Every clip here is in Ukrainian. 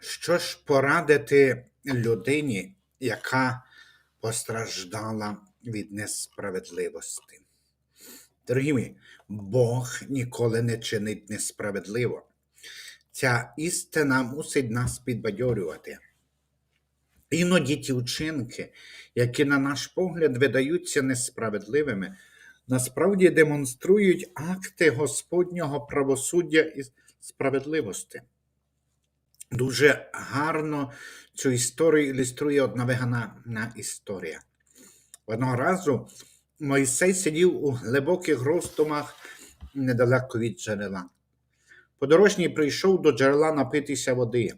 Що ж порадити людині, яка постраждала від несправедливості? Дорогі мої, Бог ніколи не чинить несправедливо. Ця істина мусить нас підбадьорювати. Іноді ті вчинки, які, на наш погляд, видаються несправедливими, насправді демонструють акти Господнього правосуддя і справедливості. Дуже гарно цю історію ілюструє одна вигана історія. Одного разу Мойсей сидів у глибоких роздумах недалеко від джерела. Подорожній прийшов до джерела напитися води,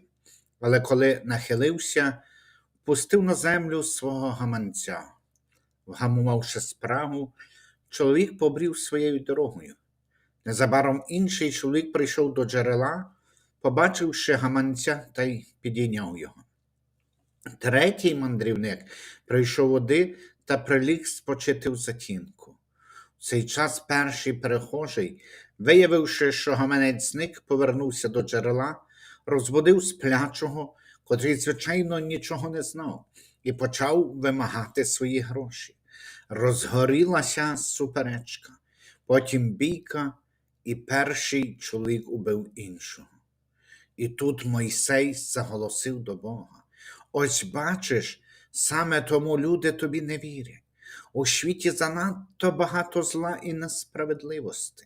але коли нахилився, пустив на землю свого гаманця. Вгамувавши спрагу, чоловік побрів своєю дорогою. Незабаром інший чоловік прийшов до джерела, побачивши гаманця та й підійняв його. Третій мандрівник прийшов води та приліг спочити в затінку. В цей час перший перехожий, виявивши, що гаманець зник, повернувся до джерела, розбудив сплячого, котрий, звичайно, нічого не знав, і почав вимагати свої гроші. Розгорілася суперечка, потім бійка, і перший чоловік убив іншого. І тут Мойсей заголосив до Бога. Ось бачиш, саме тому люди тобі не вірять. У світі занадто багато зла і несправедливості.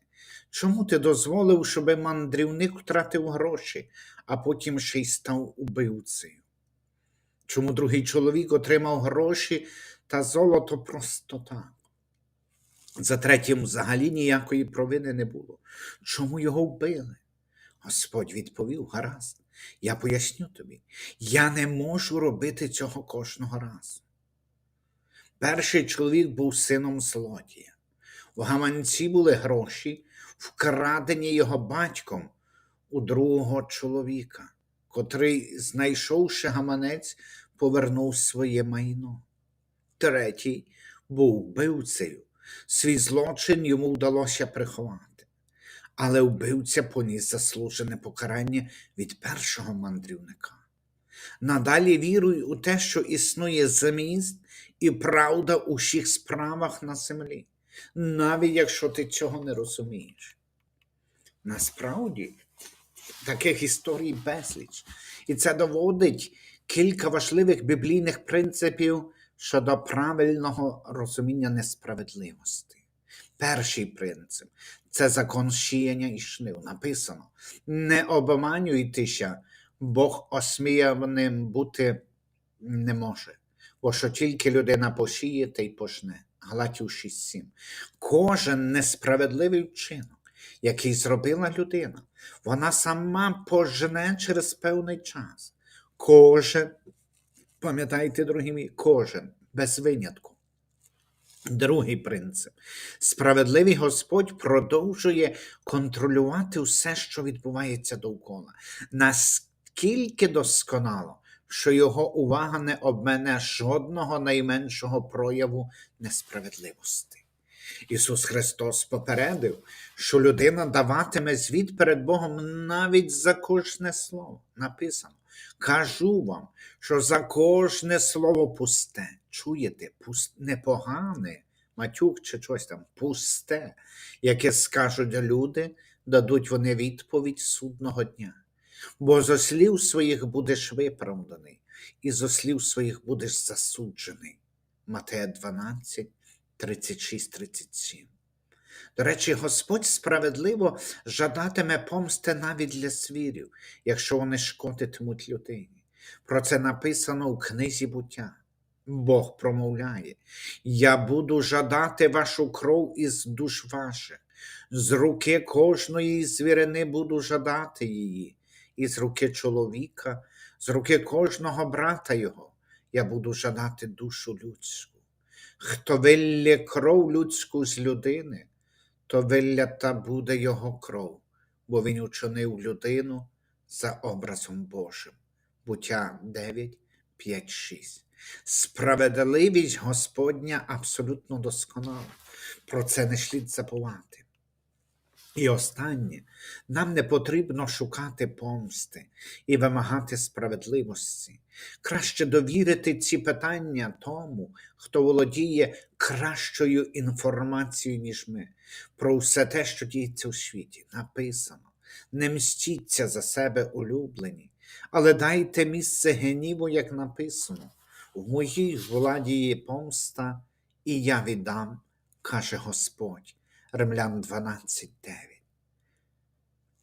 Чому ти дозволив, щоб мандрівник втратив гроші, а потім ще й став убивцею? Чому другий чоловік отримав гроші та золото просто так? За третім взагалі ніякої провини не було. Чому його вбили? Господь відповів: гаразд, я поясню тобі, я не можу робити цього кожного разу. Перший чоловік був сином злодія. В гаманці були гроші, вкрадені його батьком у другого чоловіка, котрий, знайшовши гаманець, повернув своє майно. Третій був вбивцею. Свій злочин йому вдалося приховати. Але вбивця поніс заслужене покарання від першого мандрівника. Надалі віруй у те, що існує зміст і правда у всіх справах на землі, навіть якщо ти цього не розумієш. Насправді, таких історій безліч. І це доводить кілька важливих біблійних принципів щодо правильного розуміння несправедливості. Перший принцип це закон сіяння і шнив. Написано: не обманюйтеся, Бог осміяним бути не може, бо що тільки людина посіє, та й пожне. Галатів 6.7. Кожен несправедливий вчинок, який зробила людина, вона сама пожне через певний час. Кожен, пам'ятайте, дорогі мої, кожен без винятку. Другий принцип. Справедливий Господь продовжує контролювати все, що відбувається довкола. Наскільки досконало, що його увага не обмене жодного найменшого прояву несправедливості. Ісус Христос попередив, що людина даватиме звіт перед Богом навіть за кожне слово. Написано: Кажу вам, що за кожне слово пусте, чуєте, пуст... непогане, матюк чи щось там, пусте, яке скажуть люди, дадуть вони відповідь судного дня. Бо зо слів своїх будеш виправданий, і зо слів своїх будеш засуджений. Матея 12, 36, 37. До речі, Господь справедливо жадатиме помсти навіть для свірів, якщо вони шкодитимуть людині. Про це написано у книзі буття. Бог промовляє: Я буду жадати вашу кров із душ ваших, з руки кожної звірини буду жадати її, і з руки чоловіка, з руки кожного брата його, я буду жадати душу людську. Хто вилє кров людську з людини, то виллята буде його кров, бо він учинив людину за образом Божим. Буття 9, 5, 6. Справедливість Господня абсолютно досконала. Про це не слід забувати. І останнє, нам не потрібно шукати помсти і вимагати справедливості. Краще довірити ці питання тому, хто володіє кращою інформацією, ніж ми, про все те, що діється у світі. Написано: не мстіться за себе улюблені, але дайте місце гніву, як написано. В моїй владі є помста, і я віддам, каже Господь. Римлян 12.9.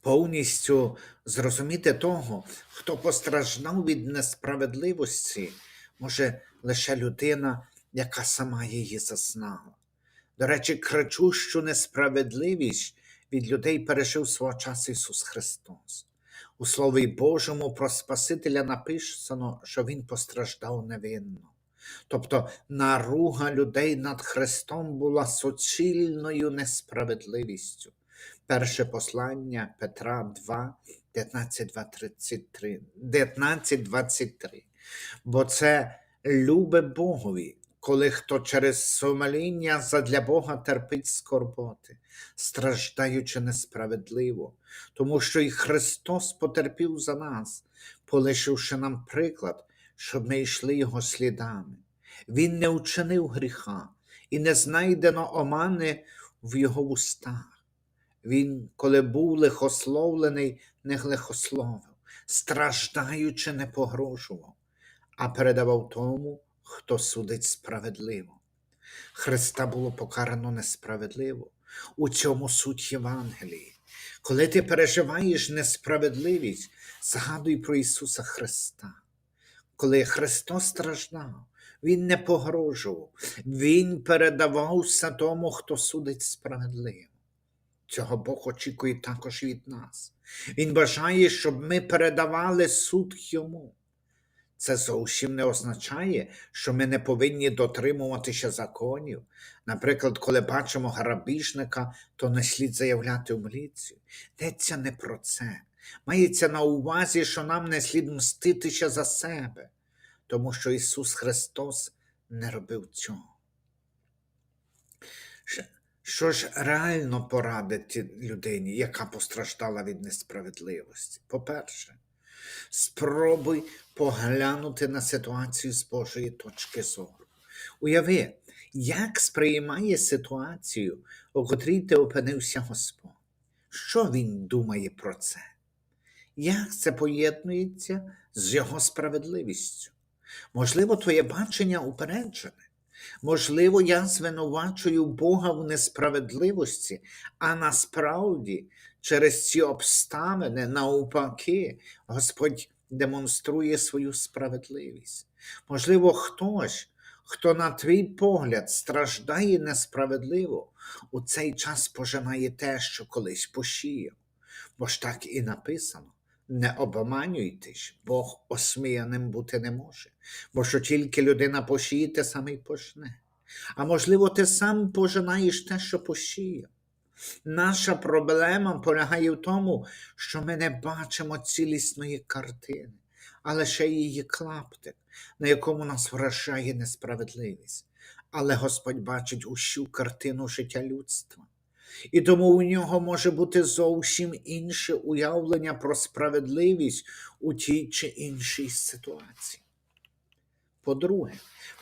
Повністю зрозуміти того, хто постраждав від несправедливості, може лише людина, яка сама її зазнала. До речі, кричущу несправедливість від людей пережив свого часу Ісус Христос. У Слові Божому про Спасителя написано, що Він постраждав невинно. Тобто наруга людей над Христом була суцільною несправедливістю. Перше послання Петра 2, 19, 23, 19, 23. Бо це любе Богові, коли хто через сумління задля Бога терпить скорботи, страждаючи несправедливо, тому що і Христос потерпів за нас, полишивши нам приклад, щоб ми йшли Його слідами. Він не вчинив гріха і не знайдено омани в його устах. Він, коли був лихословлений, не лихословив, страждаючи, не погрожував, а передавав тому, хто судить справедливо. Христа було покарано несправедливо. У цьому суть Євангелії. Коли ти переживаєш несправедливість, згадуй про Ісуса Христа. Коли Христос страждав, Він не погрожував, Він передавався тому, хто судить справедливо. Цього Бог очікує також від нас. Він бажає, щоб ми передавали суд йому. Це зовсім не означає, що ми не повинні дотримуватися законів. Наприклад, коли бачимо грабіжника, то не слід заявляти в міліцію. Йдеться не про це. Мається на увазі, що нам не слід мститися за себе, тому що Ісус Христос не робив цього. Що- ж реально порадити людині, яка постраждала від несправедливості? По-перше, спробуй поглянути на ситуацію з Божої точки зору. Уяви, як сприймає ситуацію, у котрій ти опинився Господь. Що він думає про це? Як це поєднується з його справедливістю? Можливо, твоє бачення упереджене. Можливо, я звинувачую Бога в несправедливості, а насправді через ці обставини, навпаки, Господь демонструє свою справедливість. Можливо, хтось, хто на твій погляд страждає несправедливо, у цей час пожинає те, що колись посіяв. Бо ж так і написано. Не обманюйтесь, Бог осміяним бути не може, бо що тільки людина посіє, те саме й пожне. А можливо, ти сам пожинаєш те, що посіяв. Наша проблема полягає в тому, що ми не бачимо цілісної картини, а лише її клаптик, на якому нас вражає несправедливість. Але Господь бачить усю картину життя людства. І тому у нього може бути зовсім інше уявлення про справедливість у тій чи іншій ситуації. По-друге,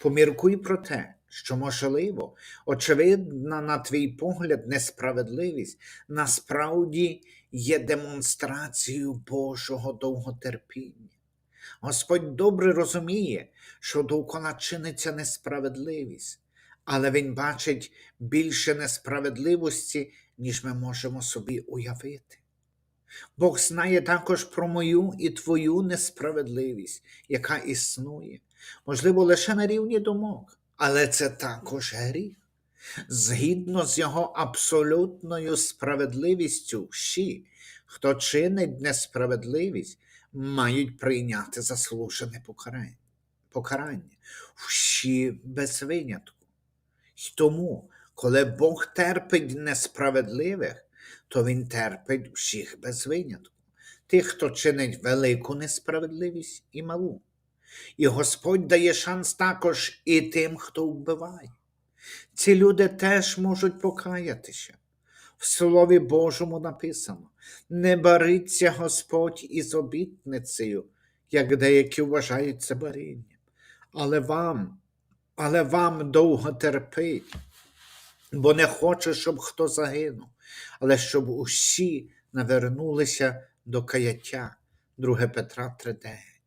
поміркуй про те, що, можливо, очевидна, на твій погляд, несправедливість насправді є демонстрацією Божого довготерпіння. Господь добре розуміє, що довкола чиниться несправедливість, але Він бачить більше несправедливості, ніж ми можемо собі уявити. Бог знає також про мою і твою несправедливість, яка існує, можливо, лише на рівні думок, але це також гріх. Згідно з його абсолютною справедливістю, всі, хто чинить несправедливість, мають прийняти заслужене покарання. Всі без винятку. І тому, коли Бог терпить несправедливих, то Він терпить всіх без винятку, тих, хто чинить велику несправедливість і малу. І Господь дає шанс також і тим, хто вбиває. Ці люди теж можуть покаятися. В Слові Божому написано: не бариться Господь із обітницею, як деякі вважають це барінням. Але вам, але вам довго терпить, бо не хоче, щоб хто загинув, але щоб усі навернулися до каяття. 2 Петра 3.9.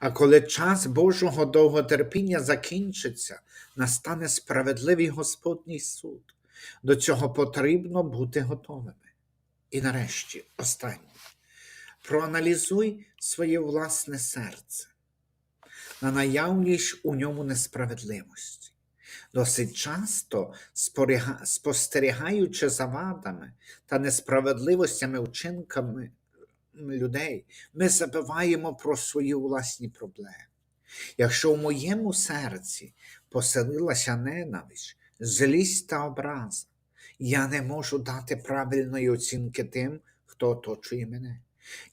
А коли час Божого довготерпіння закінчиться, настане справедливий Господній суд. До цього потрібно бути готовими. І нарешті, останнє. Проаналізуй своє власне серце на наявність у ньому несправедливості. Досить часто, спостерігаючи за вадами та несправедливостями вчинками людей, ми забуваємо про свої власні проблеми. Якщо в моєму серці поселилася ненависть, злість та образа, я не можу дати правильної оцінки тим, хто оточує мене.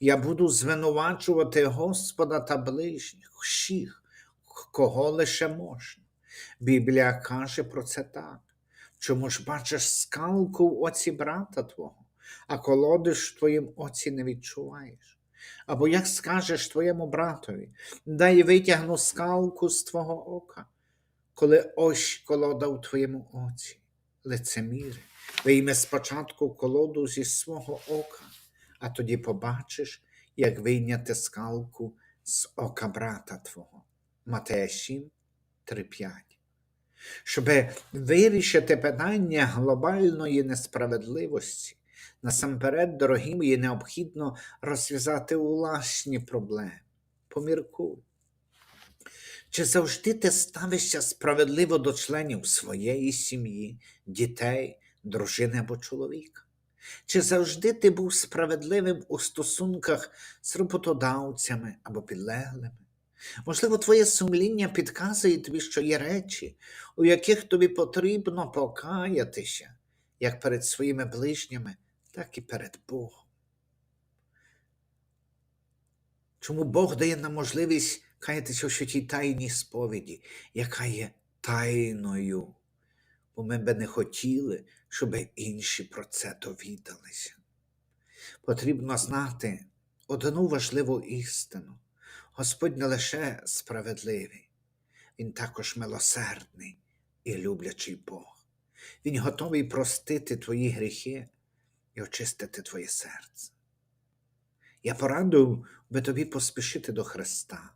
Я буду звинувачувати Господа та ближніх, всіх, кого лише можна. Біблія каже про це так. Чому ж бачиш скалку в оці брата твого, а колодиш в твоїм оці не відчуваєш? Або як скажеш твоєму братові, дай витягну скалку з твого ока, коли ось колода в твоєму оці, лицеміри, вийми спочатку колоду зі свого ока, а тоді побачиш, як вийняти скалку з ока брата твого. Матея 7, 3, 5. Щоб вирішити питання глобальної несправедливості, насамперед, дорогі мої, необхідно розв'язати власні проблеми. Поміркуй. Чи завжди ти ставишся справедливо до членів своєї сім'ї, дітей, дружини або чоловіка? Чи завжди ти був справедливим у стосунках з роботодавцями або підлеглими? Можливо, твоє сумління підказує тобі, що є речі, у яких тобі потрібно покаятися, як перед своїми ближніми, так і перед Богом. Чому Бог дає нам можливість каятися у святій тайній сповіді, яка є тайною, бо ми би не хотіли, щоб інші про це довідалися. Потрібно знати одну важливу істину. Господь не лише справедливий, Він також милосердний і люблячий Бог. Він готовий простити твої гріхи і очистити твоє серце. Я порадив би тобі поспішити до Христа,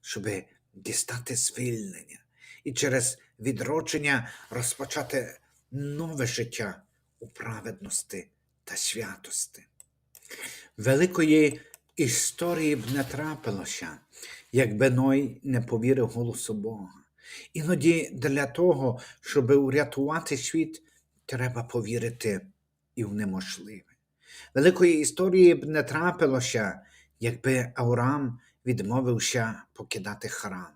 щоб дістати звільнення і через відродження розпочати нове життя у праведності та святості. Великої історії б не трапилося, якби Ной не повірив голосу Бога. Іноді для того, щоб урятувати світ, треба повірити і в неможливе. Великої історії б не трапилося, якби Авраам відмовився покидати храм.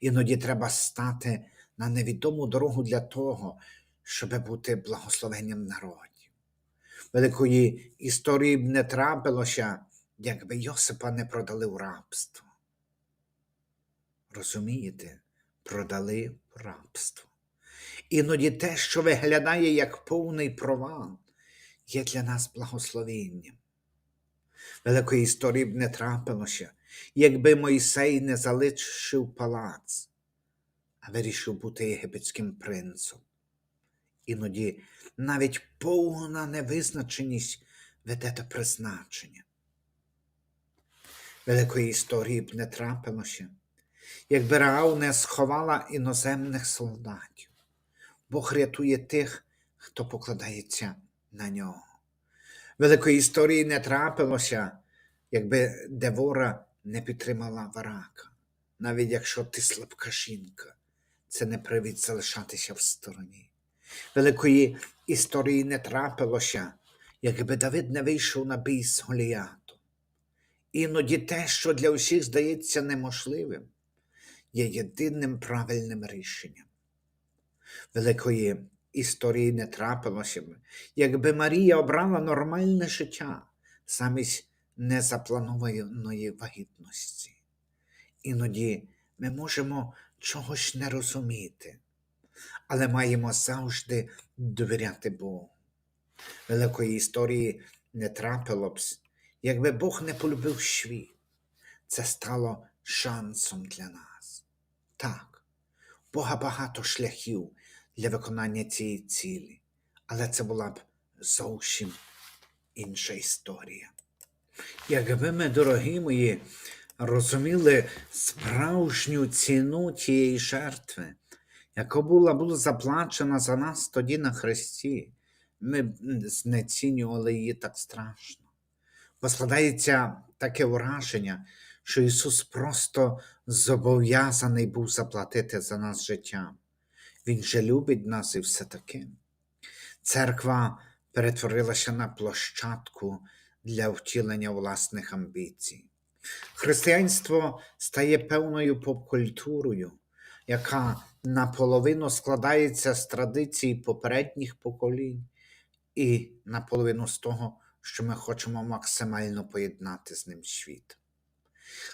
Іноді треба стати на невідому дорогу для того, щоб бути благословенням народів. Великої історії б не трапилося, якби Йосипа не продали в рабство. Розумієте, продали в рабство. Іноді те, що виглядає як повний провал, є для нас благословенням. Великої історії б не трапилося, якби Мойсей не залишив палац, а вирішив бути єгипетським принцем. Іноді навіть повна невизначеність веде до призначення. Великої історії б не трапилося, якби Раав не сховала іноземних солдатів. Бог рятує тих, хто покладається на нього. Великої історії не трапилося, якби Девора не підтримала варака. Навіть якщо ти слабка жінка, це не привід залишатися в стороні. Великої історії не трапилося, якби Давид не вийшов на бій з Голіатом. Іноді те, що для усіх здається неможливим, є єдиним правильним рішенням. Великої історії не трапилося б, якби Марія обрала нормальне життя замість незапланованої вагітності. Іноді ми можемо чогось не розуміти, але маємо завжди довіряти Богу. великої історії не трапило б, якби Бог не полюбив світ. Це стало шансом для нас. Так, Бога багато шляхів для виконання цієї цілі, але це була б зовсім інша історія. Якби ми, дорогі мої, розуміли справжню ціну тієї жертви, яка була, була заплачена за нас тоді на Христі, ми б знецінювали її так страшно. Бо складається таке враження, що Ісус просто зобов'язаний був заплатити за нас життям. Він же любить нас і все таке. Церква перетворилася на площадку для втілення власних амбіцій. Християнство стає певною поп-культурою, яка наполовину складається з традицій попередніх поколінь, і наполовину з того, що ми хочемо максимально поєднати з ним світ.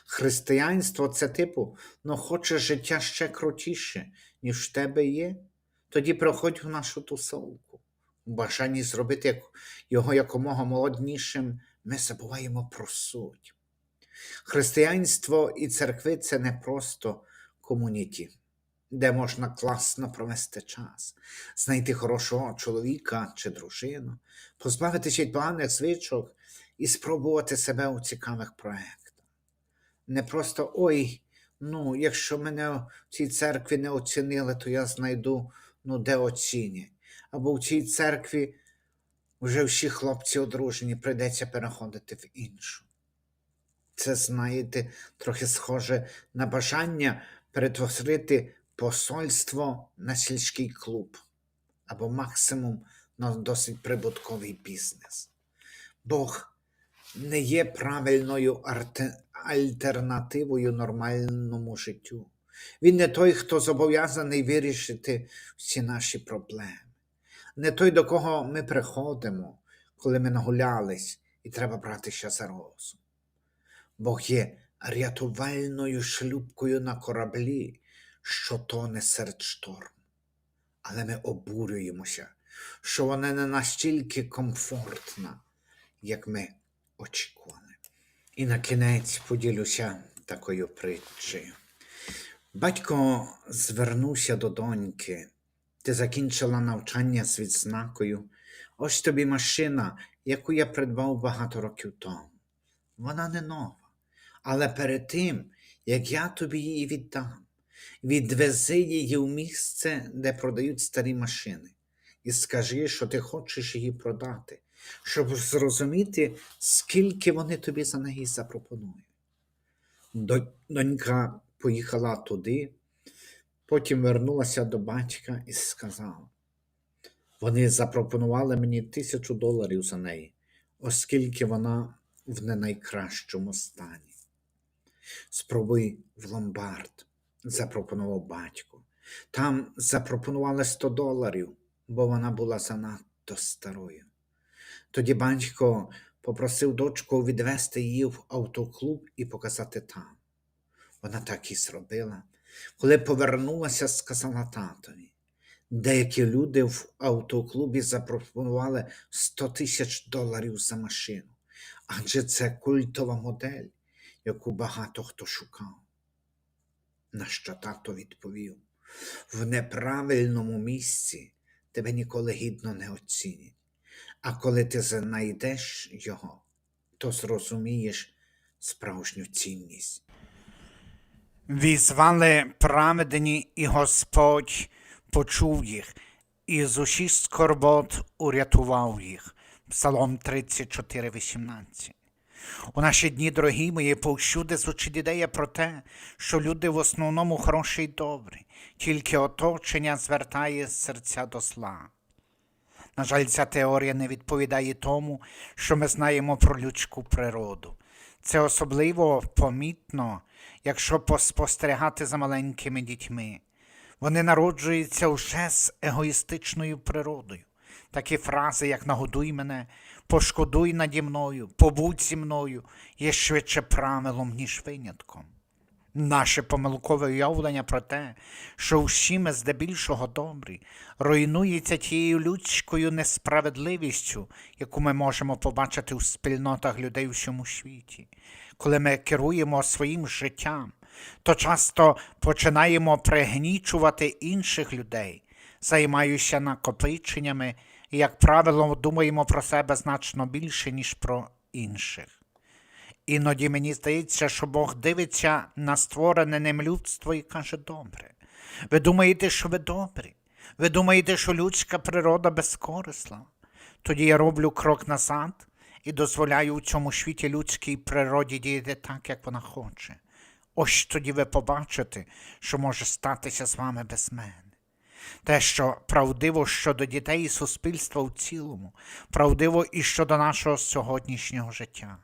Християнство це типу, ну хочеш життя ще крутіше, ніж в тебе є, тоді приходь в нашу тусовку. У бажанні зробити його якомога молоднішим, ми забуваємо про суть. Християнство і церкви це не просто комуніті, де можна класно провести час, знайти хорошого чоловіка чи дружину, позбавитися від поганих звичок і спробувати себе у цікавих проєктах. Не просто ой, ну, якщо мене в цій церкві не оцінили, то я знайду, ну, де оцінять. Або в цій церкві вже всі хлопці одружені, прийдеться переходити в іншу. Це, знаєте, трохи схоже на бажання перетворити посольство на сільський клуб або максимум на досить прибутковий бізнес. Бог не є правильною альтернативою нормальному життю. Він не той, хто зобов'язаний вирішити всі наші проблеми, не той, до кого ми приходимо, коли ми нагулялись, і треба братися за розум. Бог є рятувальною шлюпкою на кораблі, що тоне серед шторму. Але ми обурюємося, що вона не настільки комфортна, як ми очікували. І на кінець поділюся такою притчею. Батько звернувся до доньки. Ти закінчила навчання з відзнакою. Ось тобі машина, яку я придбав багато років тому. Вона не нова. Але перед тим, як я тобі її віддам, відвези її в місце, де продають старі машини, і скажи, що ти хочеш її продати, щоб зрозуміти, скільки вони тобі за неї запропонують. Донька поїхала туди, потім вернулася до батька і сказала: вони запропонували мені тисячу доларів за неї, оскільки вона в не найкращому стані. Спробуй в ломбард, запропонував батько. Там запропонували 100 доларів, бо вона була занадто старою. Тоді батько попросив дочку відвести її в автоклуб і показати там. Вона так і зробила. Коли повернулася, сказала татові. Деякі люди в автоклубі запропонували 100 тисяч доларів за машину, адже це культова модель, яку багато хто шукав. На що тато відповів: в неправильному місці тебе ніколи гідно не оцінять. А коли ти знайдеш його, то зрозумієш справжню цінність. Візвали праведні, і Господь почув їх, і з усіх скорбот урятував їх. Псалом 34, 18. У наші дні, дорогі мої, повсюди звучить ідея про те, що люди в основному хороші й добрі, тільки оточення звертає серця до зла. На жаль, ця теорія не відповідає тому, що ми знаємо про людську природу. Це особливо помітно, якщо поспостерігати за маленькими дітьми. Вони народжуються вже з егоїстичною природою. Такі фрази, як нагодуй мене, пошкодуй наді мною, побудь зі мною, є швидше правилом, ніж винятком. Наше помилкове уявлення про те, що всі ми здебільшого добрі, руйнується тією людською несправедливістю, яку ми можемо побачити у спільнотах людей у всьому світі. Коли ми керуємо своїм життям, то часто починаємо пригнічувати інших людей, займаюся накопиченнями і, як правило, думаємо про себе значно більше, ніж про інших. Іноді мені здається, що Бог дивиться на створене ним людство і каже добре. Ви думаєте, що ви добрі? Ви думаєте, що людська природа безкорисла? Тоді я роблю крок назад і дозволяю у цьому світі людській природі діяти так, як вона хоче. Ось тоді ви побачите, що може статися з вами без мене. Те, що правдиво щодо дітей і суспільства в цілому, правдиво і щодо нашого сьогоднішнього життя.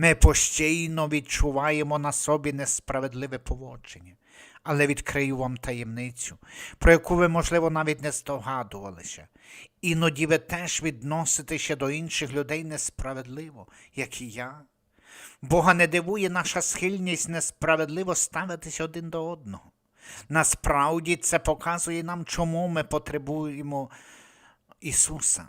Ми постійно відчуваємо на собі несправедливе поводження, але відкрию вам таємницю, про яку ви, можливо, навіть не здогадувалися. Іноді ви теж відноситеся до інших людей несправедливо, як і я. Бога не дивує наша схильність несправедливо ставитися один до одного. Насправді це показує нам, чому ми потребуємо Ісуса.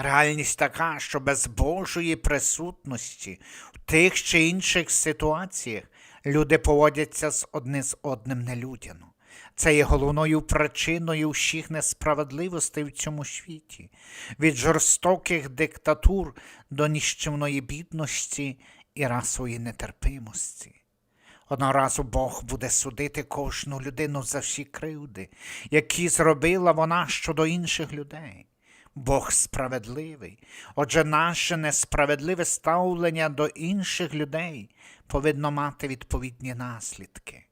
Реальність така, що без Божої присутності в тих чи інших ситуаціях люди поводяться з одне з одним нелюдяно. Це є головною причиною всіх несправедливостей в цьому світі, від жорстоких диктатур до ніщівної бідності і расової нетерпимості. Одного разу Бог буде судити кожну людину за всі кривди, які зробила вона щодо інших людей. Бог справедливий. Отже, наше несправедливе ставлення до інших людей повинно мати відповідні наслідки.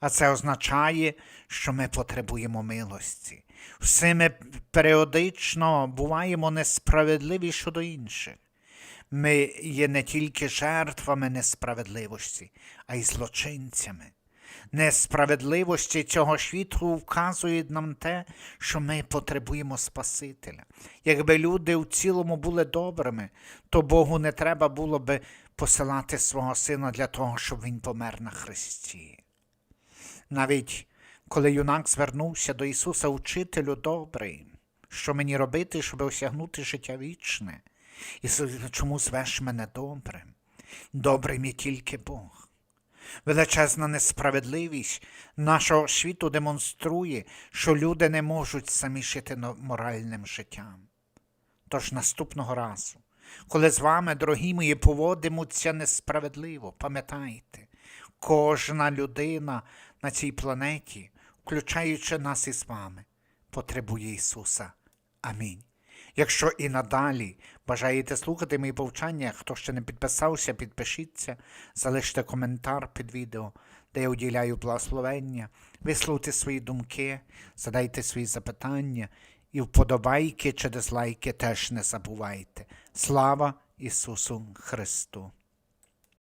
А це означає, що ми потребуємо милості. Всі ми періодично буваємо несправедливі щодо інших. Ми є не тільки жертвами несправедливості, а й злочинцями. Несправедливості цього світу вказують нам те, що ми потребуємо Спасителя. Якби люди в цілому були добрими, то Богу не треба було би посилати свого сина для того, щоб він помер на Христі. Навіть коли юнак звернувся до Ісуса Учителю добрий, що мені робити, щоб осягнути життя вічне? Ісус, чому звеш мене добрим? Добрим є тільки Бог. Величезна несправедливість нашого світу демонструє, що люди не можуть самі жити моральним життям. Тож наступного разу, коли з вами, дорогі мої, поводимуться несправедливо, пам'ятайте, кожна людина на цій планеті, включаючи нас із вами, потребує Ісуса. Амінь. Якщо і надалі бажаєте слухати мої повчання, хто ще не підписався, підпишіться, залиште коментар під відео, де я уділяю благословення, висловте свої думки, задайте свої запитання і вподобайки чи дизлайки теж не забувайте. Слава Ісусу Христу!